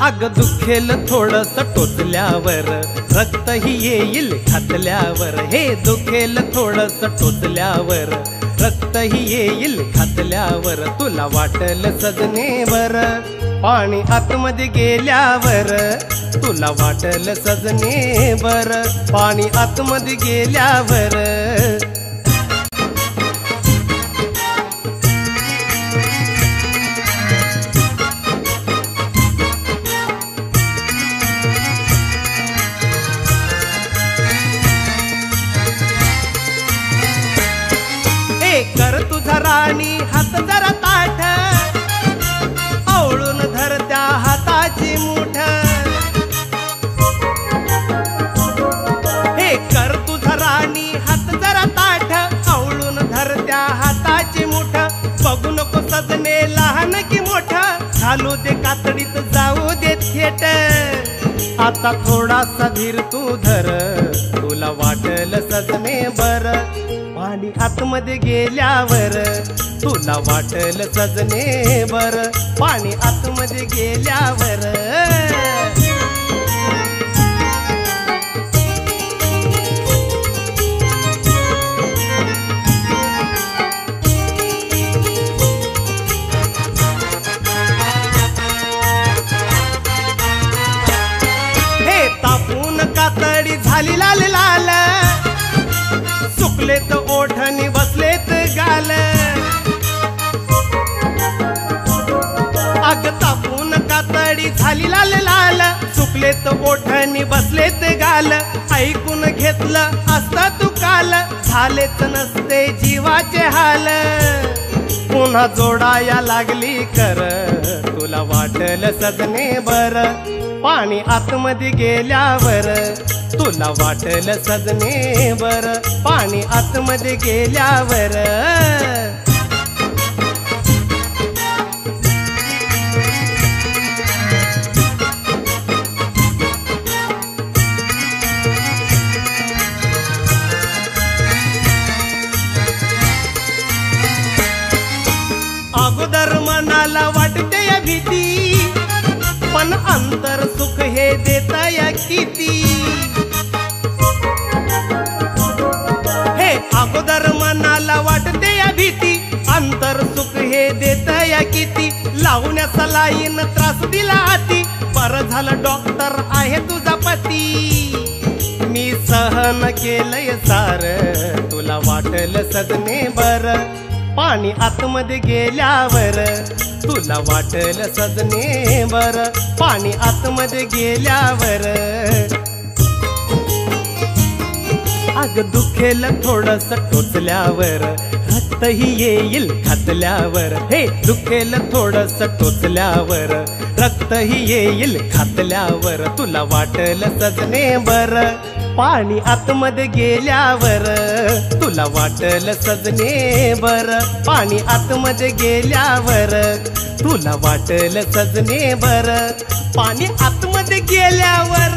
अग दुखेल थोडस टोचल्यावर रक्तही येईल खातल्यावर. हे दुखेल थोडस टोचल्यावर रक्तही येईल खातल्यावर. तुला वाटल सजनेवर पाणी आतमध्ये गेल्यावर. तुला वाटल सजनेवर पाणी आतमध्ये गेल्यावर. सजने लहान की मोठा? घालू दे कातडीत जाऊ दे थेट. आता थोडासा धीर तू धर तुला वाटल सजने बर. पाणी आतमध्ये गेल्यावर तुला वाटल सजने बर. पाणी आतमध्ये गेल्यावर. झाली लाल लाल. सुकलेत ओठणी बसलेत गाल. अग तापून कातडी झाली लाल लाल. सुकलेत ओठणी बसलेत गाल. ऐकून घेतलं असता तू काल. झालेच नसते जीवाचे हाल. पुन्हा जोडाया लागली कर वाटल सजने बर पाणी आतमध्ये गेल्यावर तुला वाटल सजने बर पाणी आतमध्ये गेल्यावर अंतर सुख हे देता या किती? हे अगोदर मनाला वाटते या भीती. अंतर सुख हे देता या किती? लावण्या सलाईन त्रास दिला हाती. बरं झालं डॉक्टर आहे तुझा पती. मी सहन केलंय सार. तुला वाटलं सजने बरं. पाणी आतमध्ये गेल्यावर तुला वाटल सजने बर पाणी आतमध्ये गेल्यावर. अग दुखेल थोडस टोचल्यावर रक्तही येईल खातल्यावर. हे दुखेल थोडस टोचल्यावर रक्तही येईल खातल्यावर. तुला वाटल सजने बर पाणी आतमध्ये गेल्यावर तुला वाटल सजने बर. पाणी आतमध्ये गेल्यावर तुला वाटल सजने बर. पाणी आतमध्ये गेल्यावर